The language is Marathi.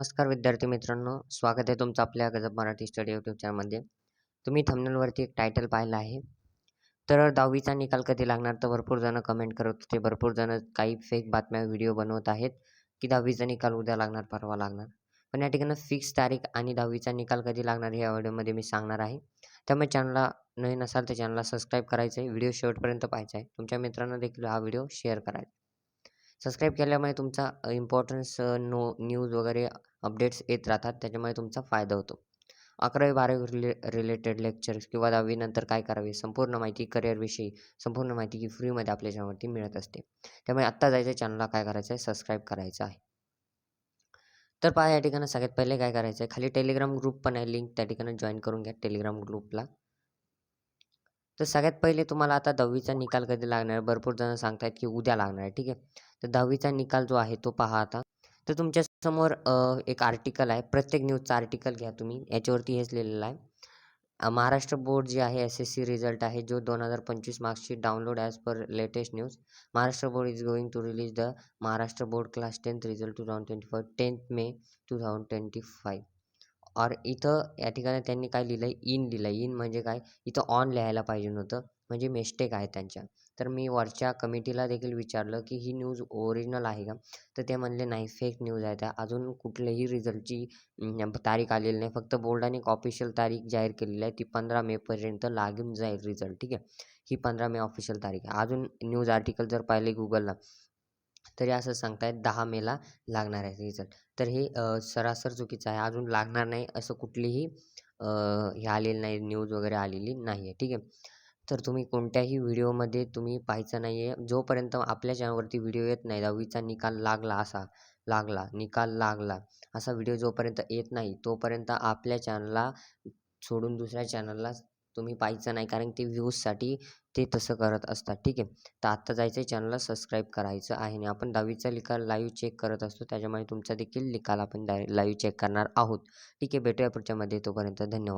नमस्कार विद्यार्थी मित्रांनो स्वागत आहे तुमचं आपल्या गजब मराठी स्टडी यूट्यूब चॅनलमध्ये तुम्ही थंबनेलवरती एक टायटल पाहिलं आहे. तर दहावीचा निकाल कधी लागणार? तर भरपूर जणं कमेंट करत होते. भरपूर जणं काही फेक बातम्या व्हिडिओ बनवत आहेत की दहावीचा निकाल उद्या लागणार परवा लागणार. पण या ठिकाणी फिक्स तारीख आणि दहावीचा निकाल कधी लागणार हे या व्हिडिओमध्ये मी सांगणार आहे. त्यामुळे चॅनलला नवीन असाल तर चॅनलला सबस्क्राईब करायचं आहे व्हिडिओ शेवटपर्यंत पाहायचा आहे तुमच्या मित्रांना देखील हा व्हिडिओ शेअर करायचा. सबस्क्राईब केल्यामुळे तुमचा इम्पॉर्टन्स नो न्यूज वगैरे अपडेट्स येत राहतात. त्याच्यामुळे तुमचा फायदा होतो. अकरावी बारावी रिले रिलेटेड लेक्चर्स किंवा दहावीनंतर काय करावे? संपूर्ण माहिती करिअरविषयी संपूर्ण माहिती ही फ्रीमध्ये आपल्या चॅनलवरती मिळत असते. त्यामुळे आत्ता जायचं चॅनलला काय करायचं आहे सबस्क्राईब करायचं आहे. तर पहा या ठिकाणी सगळ्यात पहिले काय करायचं आहे खाली टेलिग्राम ग्रुप पण आहे. लिंक त्या ठिकाणी जॉईन करून घ्या टेलिग्राम ग्रुपला तर सगळ्यात पहिले तुम्हाला आता दहावीचा निकाल कधी लागणार? आहे भरपूर जण सांगतायत की उद्या लागणार आहे. ठीक आहे? तर दहावीचा निकाल जो आहे तो पहा आता. तर तुमच्यासमोर एक आर्टिकल आहे. प्रत्येक न्यूजचा आर्टिकल घ्या तुम्ही. याच्यावरती हेच लिहिलेलं आहे. महाराष्ट्र बोर्ड जे आहे एस एस सी रिझल्ट आहे जो दोन हजार पंचवीस मार्क्सची download as per latest news Maharashtra board is going to release the Maharashtra board class tenth result two thousand twenty five tenth May two thousand twenty five और इथं या ठिकाणी त्यांनी काय लिहिलं आहे इन लिहिलं आहे इन म्हणजे काय? इथं ऑन लिहायला पाहिजे नव्हतं. म्हणजे मिस्टेक आहे त्यांच्या. तर मी वरच्या कमिटीला देखील विचारलं की ही न्यूज ओरिजिनल आहे का? तर ते म्हणले नाही फेक न्यूज आहे त्या. अजून कुठल्याही रिझल्टची तारीख आलेली नाही. फक्त बोर्डाने एक ऑफिशियल तारीख जाहीर केलेली आहे. ती पंधरा मेपर्यंत लागून जाईल रिझल्ट ठीक आहे? ही पंधरा मे ऑफिशियल तारीख आहे. अजून न्यूज आर्टिकल जर पाहिले गुगलला तरी असं सांगतायत दहा मेला लागणार आहे रिझल्ट तर हे सरासर चुकीचं आहे. अजून लागणार नाही असं कुठलीही हे आलेलं नाही न्यूज वगैरे आलेली नाही आहे ठीक आहे? तर तुम्ही कोणत्याही व्हिडिओमध्ये तुम्ही पाहायचं नाही आहे जोपर्यंत आपल्या चॅनलवरती व्हिडिओ येत नाही दहावीचा निकाल लागला असा लागला निकाल लागला असा व्हिडिओ जोपर्यंत येत नाही तोपर्यंत आपल्या चॅनलला सोडून दुसऱ्या चॅनलला तुम्ही पाहायचं नाही कारण ते व्ह्यूजसाठी ते तसं करत असतात. ठीक आहे? तर आत्ता जायचं आहे चॅनलला सबस्क्राईब करायचं आहे आणि आपण दहावीचा निकाल लाईव्ह चेक करत असतो. त्याच्यामुळे तुमचा देखील निकाल आपण डाय लाईव्ह चेक करणार आहोत. ठीक आहे? भेटूया पुढच्यामध्ये तोपर्यंत धन्यवाद.